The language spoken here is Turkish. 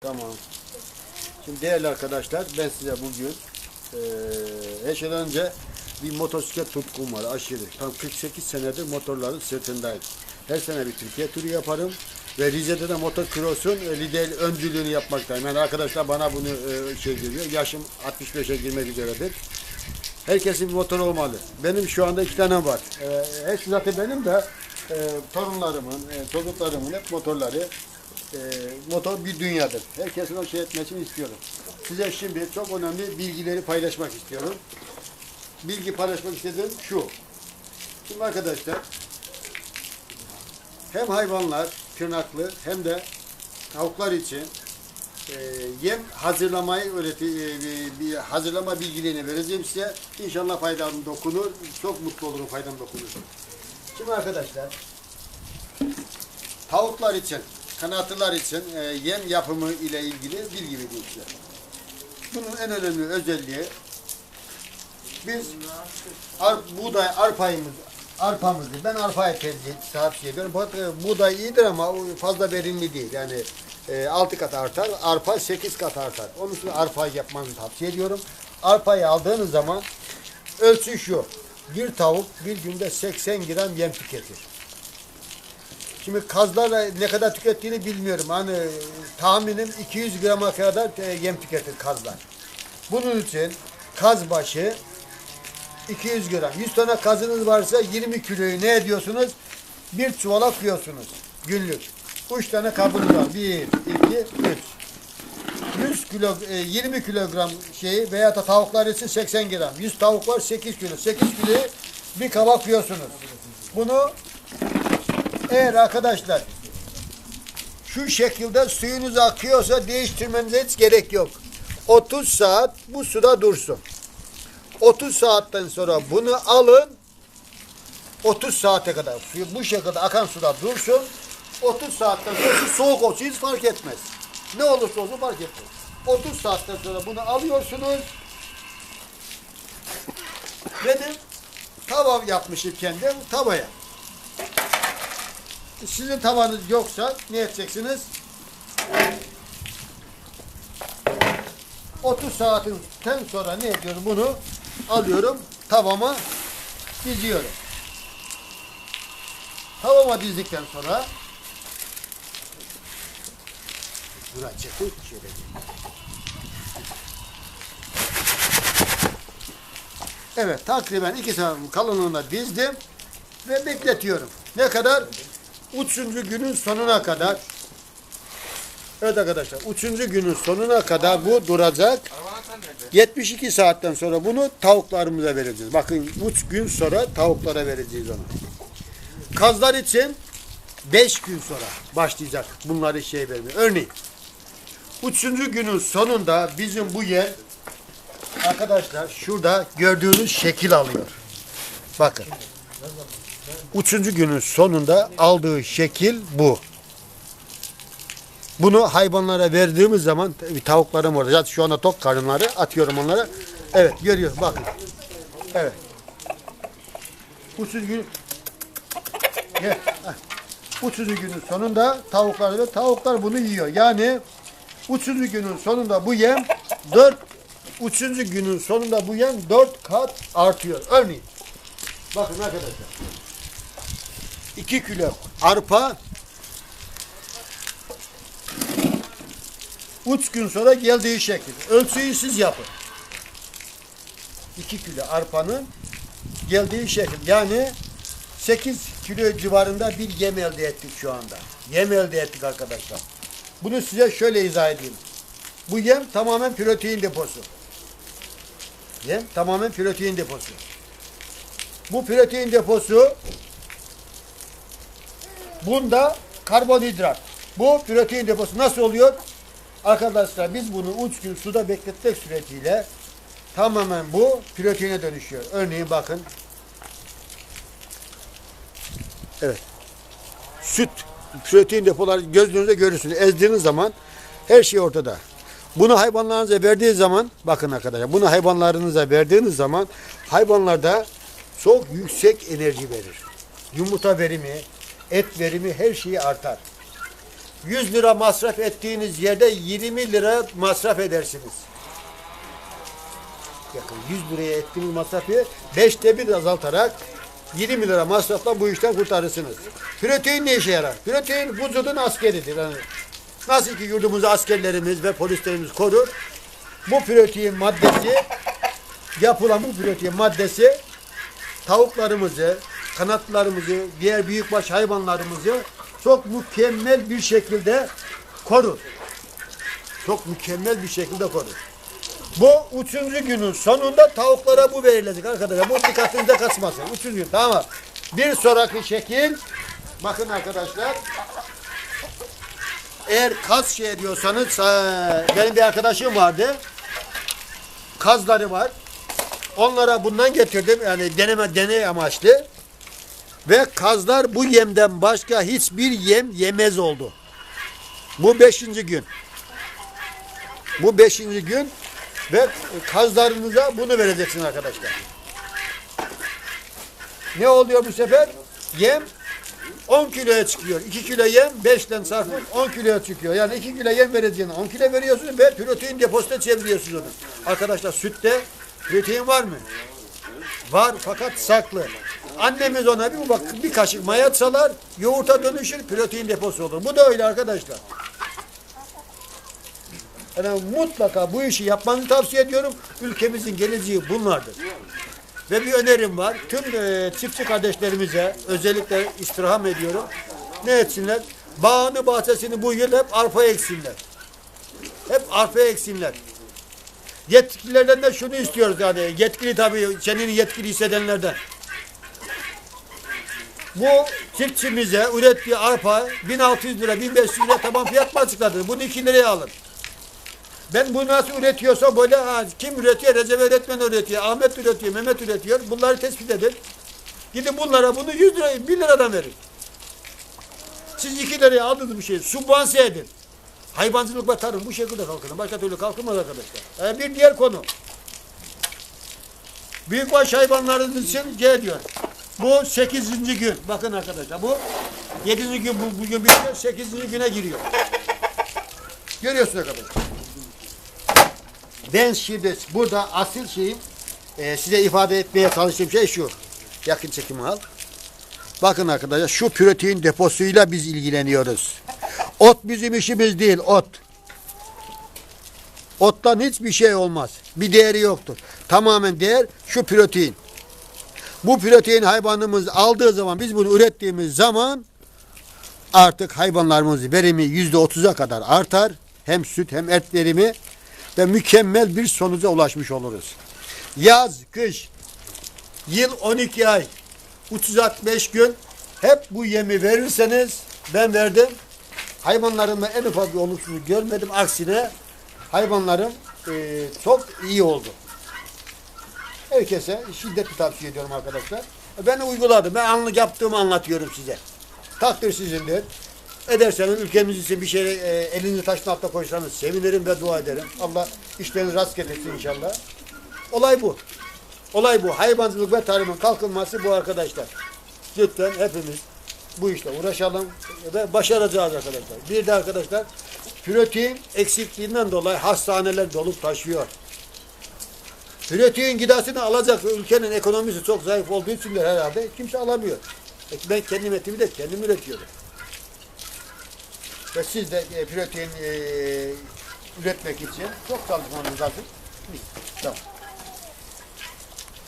Tamam. Şimdi değerli arkadaşlar ben size bugün eee her şeyden önce bir motosiklet tutkum var aşırı. Tam 48 senedir motorların sırtındayım. Her sene bir Türkiye turu yaparım. Ve Rize'de de motokrosun e, lider öncülüğünü yapmaktayım. Yani arkadaşlar bana bunu e, şey diyor. Yaşım 65'e girmek üzeredir. Herkesin bir motor olmalı. Benim şu anda iki tane var. E, hepsi zaten benim de e, torunlarımın, e, çocuklarımın hep motorları. E, motor bir dünyadır. Herkesin o şey etmesini istiyorum. Size şimdi çok önemli bilgileri paylaşmak istiyorum. Bilgi paylaşmak istediğim şu. Şimdi arkadaşlar hem hayvanlar tırnaklı hem de tavuklar için e, yem hazırlamayı öğreti, e, bir- hazırlama bilgilerini vereceğim size. İnşallah faydam dokunur. Çok mutlu olurum faydam dokunur. Şimdi arkadaşlar tavuklar için, kanatlılar için e, yem yapımı ile ilgili bilgi vereyim size. Bunun en önemli özelliği biz ar, buğday arpayımız arpamızı ben arpaya tercih tavsiye ediyorum. Bu- e, Buğday iyidir ama fazla verimli değil. Yani e, 6 kat artar, arpa 8 kat artar. Onun için arpa yapmanızı tavsiye ediyorum. Arpayı aldığınız zaman ölçü şu. Bir tavuk bir günde 80 gram yem tüketir. Şimdi kazlarla ne kadar tükettiğini bilmiyorum. Hani e, tahminim 200 grama kadar e, yem tüketir kazlar. Bunun için kaz başı 200 gram. 100 tane kazınız varsa 20 kiloyu ne ediyorsunuz? Bir çuvala koyuyorsunuz günlük. 3 tane kabınız var. 1, 2, 3. 100 kilo, e, 20 kilogram şeyi veya da tavuklar için 80 gram. 100 tavuk var 8 kilo. 8 kiloyu bir kaba koyuyorsunuz. Bunu eğer arkadaşlar şu şekilde suyunuz akıyorsa değiştirmenize hiç gerek yok. 30 saat bu suda dursun. 30 saatten sonra bunu alın. 30 saate kadar suyu bu şekilde akan suda dursun. 30 saatten sonra soğuk olsun hiç fark etmez. Ne olursa olsun fark etmez. 30 saatten sonra bunu alıyorsunuz. Benim tava yapmışım kendim tavaya. Sizin tavanız yoksa ne edeceksiniz? 30 saatten sonra ne ediyorum bunu? Alıyorum tavama diziyorum. Tavama dizdikten sonra Dur çekil şöyle. Evet takriben iki saat kalınlığında dizdim ve bekletiyorum. Ne kadar? Üçüncü günün sonuna kadar. Evet arkadaşlar üçüncü günün sonuna kadar bu duracak. 72 saatten sonra bunu tavuklarımıza vereceğiz. Bakın 3 gün sonra tavuklara vereceğiz onu. Kazlar için 5 gün sonra başlayacak bunları şey vermeye. Örneğin 3. günün sonunda bizim bu yer arkadaşlar şurada gördüğünüz şekil alıyor. Bakın. Üçüncü günün sonunda aldığı şekil bu. Bunu hayvanlara verdiğimiz zaman tavuklarım orada. Zaten şu anda tok karınları atıyorum onlara. Evet görüyor bakın. Evet. Üçüncü gün Evet. Üçüncü günün sonunda tavuklar ve tavuklar bunu yiyor. Yani üçüncü günün sonunda bu yem dört üçüncü günün sonunda bu yem dört kat artıyor. Örneğin bakın arkadaşlar 2 kilo arpa 3 gün sonra geldiği şekil. Ölçüyü siz yapın. 2 kilo arpanın geldiği şekil. Yani 8 kilo civarında bir yem elde ettik şu anda. Yem elde ettik arkadaşlar. Bunu size şöyle izah edeyim. Bu yem tamamen protein deposu. Yem tamamen protein deposu. Bu protein deposu bunda karbonhidrat. Bu protein deposu nasıl oluyor? Arkadaşlar biz bunu 3 gün suda bekletmek suretiyle tamamen bu proteine dönüşüyor. Örneğin bakın. Evet. Süt, protein depoları gözünüzde görürsünüz. Ezdiğiniz zaman her şey ortada. Bunu hayvanlarınıza verdiği zaman bakın arkadaşlar bunu hayvanlarınıza verdiğiniz zaman hayvanlarda çok yüksek enerji verir. Yumurta verimi, et verimi her şeyi artar. 100 lira masraf ettiğiniz yerde 20 lira masraf edersiniz. Yakın 100 liraya ettiğiniz masrafı 5'te bir azaltarak 20 lira masrafla bu işten kurtarırsınız. Protein ne işe yarar? Protein vücudun askeridir. Yani nasıl ki yurdumuzu askerlerimiz ve polislerimiz korur. Bu protein maddesi yapılan bu protein maddesi tavuklarımızı, kanatlarımızı, diğer büyükbaş hayvanlarımızı çok mükemmel bir şekilde korur. Çok mükemmel bir şekilde korur. Bu üçüncü günün sonunda tavuklara bu verilecek arkadaşlar. Bu dikkatinize kaçmasın. Üçüncü gün tamam. Bir sonraki şekil bakın arkadaşlar. Eğer kaz şey diyorsanız eee, benim bir arkadaşım vardı. Kazları var. Onlara bundan getirdim. Yani deneme deney amaçlı. Ve kazlar bu yemden başka hiçbir yem yemez oldu. Bu beşinci gün. Bu beşinci gün ve kazlarınıza bunu vereceksin arkadaşlar. Ne oluyor bu sefer? Yem 10 kiloya çıkıyor. 2 kilo yem 5'ten çarpın 10 kiloya çıkıyor. Yani 2 kilo yem vereceğine 10 kilo veriyorsunuz ve protein deposuna çeviriyorsunuz onu. Arkadaşlar sütte protein var mı? Var fakat saklı. Annemiz ona bir, bak, bir kaşık maya salar, yoğurta dönüşür, protein deposu olur. Bu da öyle arkadaşlar. Yani mutlaka bu işi yapmanızı tavsiye ediyorum. Ülkemizin geleceği bunlardır. Ve bir önerim var. Tüm e, çiftçi kardeşlerimize özellikle istirham ediyorum. Ne etsinler? Bağını bahçesini bu yıl hep arpa eksinler. Hep arpa eksinler. Yetkililerden de şunu istiyoruz yani. Yetkili tabii senin yetkili hissedenlerden. Bu çiftçimize ürettiği arpa 1600 lira 1500 lira taban fiyat mı açıkladı? Bunu 2 liraya alın. Ben bunu nasıl üretiyorsa böyle ha, kim üretiyor? Recep öğretmen üretiyor, Ahmet üretiyor, Mehmet üretiyor. Bunları tespit edin. Gidin bunlara bunu 100 lira, 1 liradan verin. Siz 2 liraya aldınız bir şey. Subvanse edin. Hayvancılık ve tarım bu şekilde kalkınır. Başka türlü kalkınmaz arkadaşlar. Ee, bir diğer konu. Büyükbaş hayvanlarınız için şey diyor. Bu 8. gün. Bakın arkadaşlar bu 7. gün bu, bugün bitiyor. 8. güne giriyor. Görüyorsunuz arkadaşlar. Ben şimdi burada asıl şeyim e, size ifade etmeye çalıştığım şey şu. Yakın çekimi al. Bakın arkadaşlar şu protein deposuyla biz ilgileniyoruz. Ot bizim işimiz değil ot. Ottan hiçbir şey olmaz. Bir değeri yoktur. Tamamen değer şu protein. Bu protein hayvanımız aldığı zaman biz bunu ürettiğimiz zaman artık hayvanlarımızın verimi yüzde otuza kadar artar. Hem süt hem et verimi ve mükemmel bir sonuca ulaşmış oluruz. Yaz, kış, yıl 12 ay, 365 gün hep bu yemi verirseniz ben verdim. Hayvanlarımda en ufak bir olumsuzluk görmedim. Aksine hayvanlarım e, çok iyi oldu. Herkese şiddetli tavsiye ediyorum arkadaşlar. Ben uyguladım. Ben anlık yaptığımı anlatıyorum size. Takdir sizindir. Ederseniz ülkemiz için bir şey e, elinizi taşın altına koysanız sevinirim ve dua ederim. Allah işlerinizi rast getirsin inşallah. Olay bu. Olay bu. Hayvancılık ve tarımın kalkınması bu arkadaşlar. Lütfen hepimiz bu işle uğraşalım ve başaracağız arkadaşlar. Bir de arkadaşlar protein eksikliğinden dolayı hastaneler dolup taşıyor. Protein gıdasını alacak ülkenin ekonomisi çok zayıf olduğu için de herhalde kimse alamıyor. E, Ben kendim etimi de kendim üretiyorum. Ve siz de e, protein e, üretmek için çok çalışmanız lazım. Tamam.